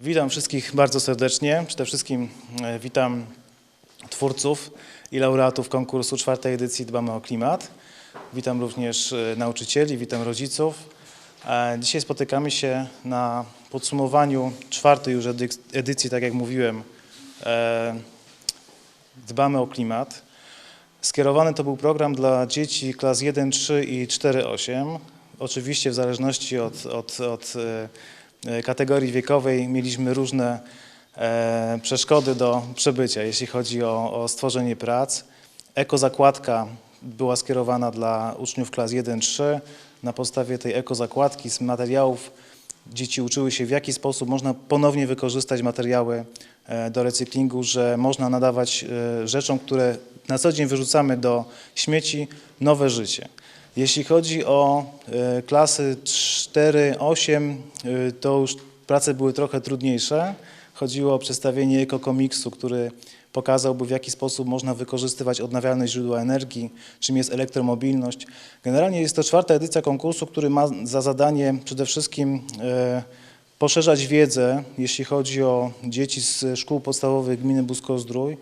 Witam wszystkich bardzo serdecznie. Przede wszystkim e, witam twórców i laureatów konkursu czwartej edycji Dbamy o Klimat. Witam również e, nauczycieli, witam rodziców. E, Dzisiaj spotykamy się na podsumowaniu czwartej już edycji, tak jak mówiłem, Dbamy o Klimat. Skierowany to był program dla dzieci klas 1, 3 i 4, 8. Oczywiście w zależności od, od, od kategorii wiekowej mieliśmy różne e, przeszkody do przebycia, jeśli chodzi o, o stworzenie prac. Ekozakładka była skierowana dla uczniów klas 1-3. Na podstawie tej ekozakładki z materiałów dzieci uczyły się, w jaki sposób można ponownie wykorzystać materiały e, do recyklingu, że można nadawać e, rzeczom, które na co dzień wyrzucamy do śmieci, nowe życie. Jeśli chodzi o e, klasy 4-8, e, to już prace były trochę trudniejsze. Chodziło o przedstawienie ekokomiksu, który pokazałby, w jaki sposób można wykorzystywać odnawialne źródła energii, czym jest elektromobilność. Generalnie jest to czwarta edycja konkursu, który ma za zadanie przede wszystkim e, poszerzać wiedzę, jeśli chodzi o dzieci z szkół podstawowych gminy Busko-Zdrój,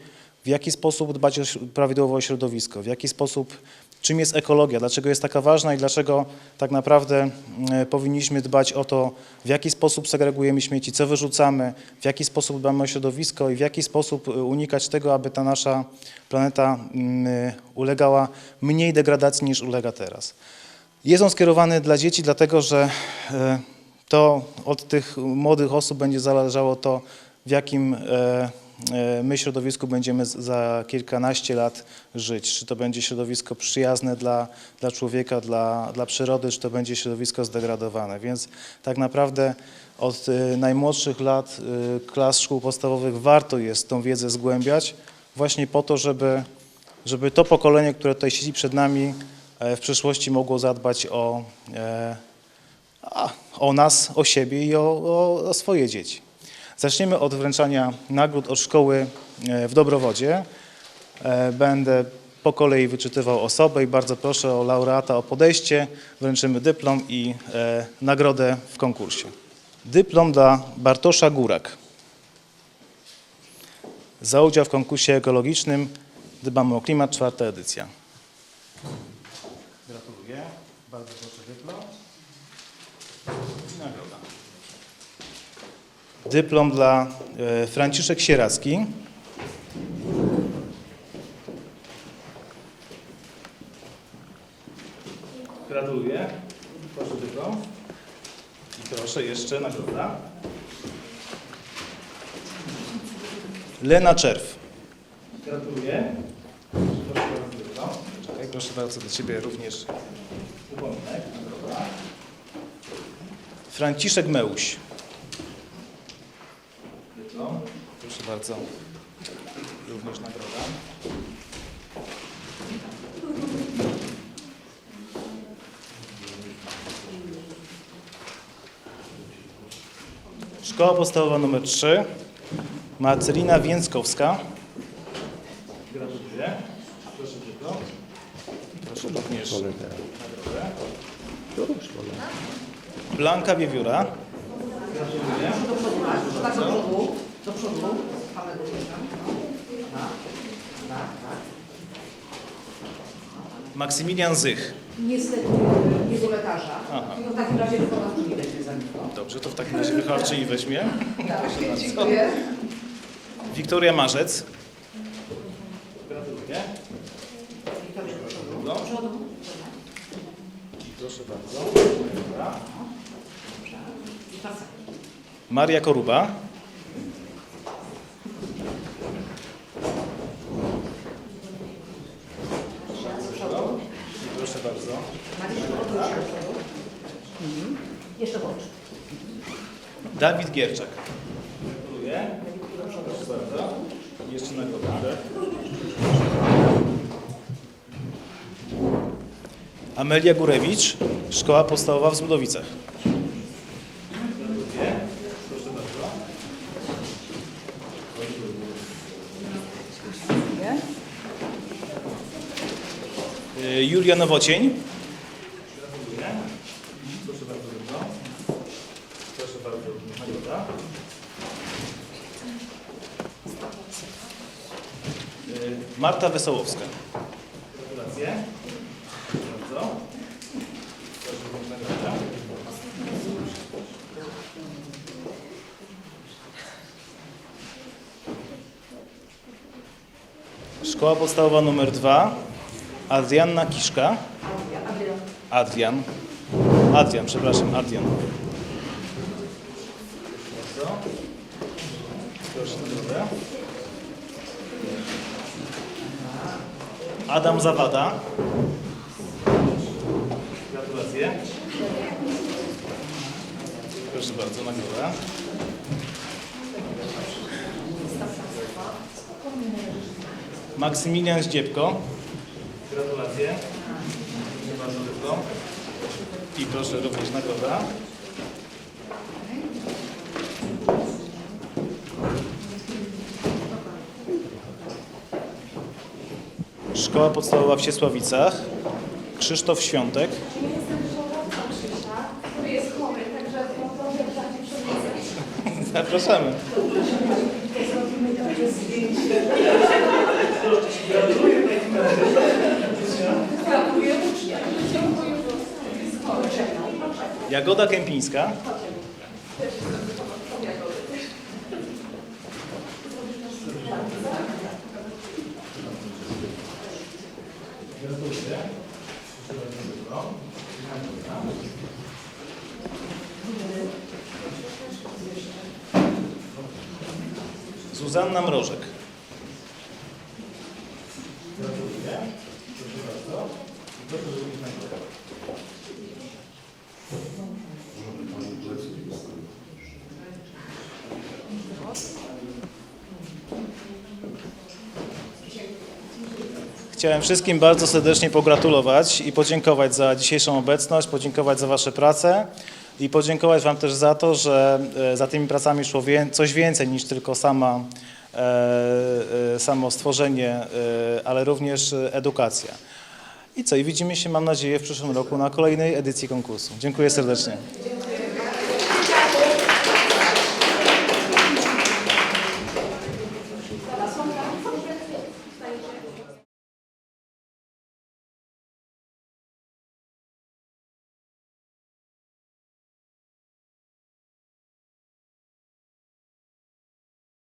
w jaki sposób dbać o prawidłowo o środowisko, w jaki sposób, czym jest ekologia, dlaczego jest taka ważna i dlaczego tak naprawdę e, powinniśmy dbać o to, w jaki sposób segregujemy śmieci, co wyrzucamy, w jaki sposób dbamy o środowisko i w jaki sposób e, unikać tego, aby ta nasza planeta mm, e, ulegała mniej degradacji niż ulega teraz. Jest on skierowany dla dzieci, dlatego że to od tych młodych osób będzie zależało to, w jakim my środowisku będziemy za kilkanaście lat żyć. Czy to będzie środowisko przyjazne dla, dla człowieka, dla, dla przyrody, czy to będzie środowisko zdegradowane. Więc tak naprawdę od e, najmłodszych lat e, klas szkół podstawowych warto jest tą wiedzę zgłębiać, właśnie po to, żeby żeby to pokolenie, które tutaj siedzi przed nami, e, w przyszłości mogło zadbać o, e, o nas, o siebie i o, o, o swoje dzieci. Zaczniemy od wręczania nagród od szkoły e, w Dobrowodzie. E, Będę po kolei wyczytywał osobę i bardzo proszę o laureata o podejście. Wręczymy dyplom i e, nagrodę w konkursie. Dyplom dla Bartosza Górak. Za udział w konkursie ekologicznym Dbamy o klimat, czwarta edycja. Gratuluję. Bardzo proszę dyplom. I nagroda. Dyplom dla e, Franciszek Sieracki. Gratuluję. Proszę dyplom. I proszę jeszcze nagroda. Lena Czerw. Gratuluję. Proszę bardzo, dyplom. Czekaj, proszę bardzo, do Ciebie również upominek. Nagroda. Franciszek Mełuś. Dyplom. Proszę bardzo. Również nagroda. Szkoła podstawowa nr 3. Marcelina Więckowska. Gratuluję. Proszę dyplom. Proszę również nagrodę. Blanka Wiewióra. Gratuluję. Do przodu, do przodu. Kamerę uciekam. Tak, tak, tak. Maksymilian Zych. Niestety nie do lekarza. Aha. No w takim razie wykonawczy nie będzie za niego. Dobrze, to w takim razie wychowawczyni weźmie. Tak, dziękuję. Wiktoria Marzec. Gratuluję. Wiktoria, do przodu. Proszę bardzo. Dobra. Maria Koruba. Do przodu. I proszę bardzo. Mhm. Jeszcze bądź. Dawid Gierczak. Gratuluję. Proszę bardzo. Jeszcze nagroda. Amelia Górewicz, Szkoła Podstawowa w Zbudowicach. Gratuluję. Y, Julia Nowocień. Proszę bardzo, Proszę bardzo, Marta Wesołowska. Gratulacje. Bardzo. Proszę Szkoła podstawowa numer dwa. Adrianna Kiszka. Adrian. Adrian, przepraszam, Adrian. Proszę. Adam Zawada. Gratulacje. Proszę bardzo, nagroda. Maksymilian Zdziebko. Gratulacje. Proszę bardzo. I proszę również nagroda. Szkoła podstawowa w Siesławicach. Krzysztof Świątek. Jestem żołądka Krzysia, który jest chory, także proszę wziąć przewodnicę. Zapraszamy. Gratuluję ucznia. Dziękuję Jagoda Kępińska. Zuzanna Mrożek. Gratuluję. Proszę bardzo. Chciałem wszystkim bardzo serdecznie pogratulować i podziękować za dzisiejszą obecność, podziękować za Wasze prace i podziękować Wam też za to, że e, za tymi pracami szło coś więcej niż tylko sama, e, e, samo stworzenie, ale również edukacja. I co, i widzimy się, mam nadzieję, w przyszłym roku na kolejnej edycji konkursu. Dziękuję serdecznie.